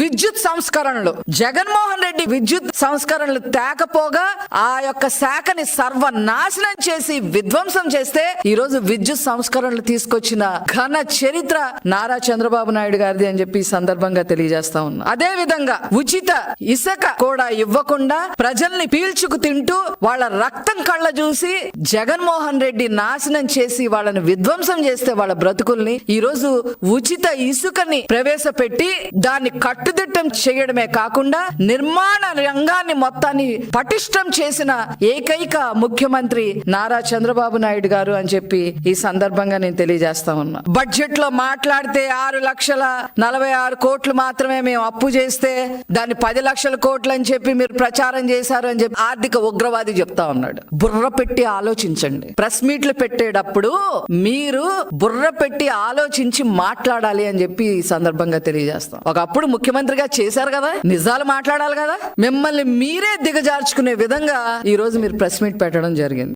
విద్యుత్ సంస్కరణలు. జగన్మోహన్ రెడ్డి విద్యుత్ సంస్కరణలు తేకపోగా ఆ యొక్క శాఖని సర్వనాశనం చేసి విధ్వంసం చేస్తే ఈ రోజు విద్యుత్ సంస్కరణలు తీసుకొచ్చిన ఘన చరిత్ర నారా చంద్రబాబు నాయుడు గారిది అని చెప్పి ఈ సందర్భంగా తెలియజేస్తా ఉన్నా. అదే విధంగా ఉచిత ఇసుక కూడా ఇవ్వకుండా ప్రజల్ని పీల్చుకు తింటూ వాళ్ళ రక్తం కళ్ళ చూసి జగన్మోహన్ రెడ్డి నాశనం చేసి వాళ్ళని విధ్వంసం చేస్తే వాళ్ళ బ్రతుకుల్ని ఈ రోజు ఉచిత ఇసుకని ప్రవేశపెట్టి దాన్ని కట్టుదిట్టం చేయడమే కాకుండా నిర్మాణ రంగాన్ని మొత్తాన్ని పటిష్టం చేసిన ఏకైక ముఖ్యమంత్రి నారా చంద్రబాబు నాయుడు గారు అని చెప్పి ఈ సందర్భంగా నేను తెలియజేస్తా ఉన్నా. బడ్జెట్లో మాట్లాడితే ఆరు లక్షల నలభై ఆరు కోట్లు మాత్రమే మేము అప్పు చేస్తే దాన్ని పది లక్షల కోట్లు అని చెప్పి మీరు ప్రచారం చేశారు అని చెప్పి ఆర్థిక ఉగ్రవాది చెప్తా ఉన్నాడు. బుర్ర పెట్టి ఆలోచించండి. ప్రెస్ మీట్లు పెట్టేటప్పుడు మీరు బుర్ర పెట్టి ఆలోచించి మాట్లాడాలి అని చెప్పి ఈ సందర్భంగా తెలియజేస్తాం. ఒకప్పుడు ముఖ్యమంత్రిగా చేశారు కదా? నిజాలు మాట్లాడాలి కదా? మిమ్మల్ని మీరే దిగజార్చుకునే విధంగా ఈ రోజు మీరు ప్రెస్ మీట్ పెట్టడం జరిగింది.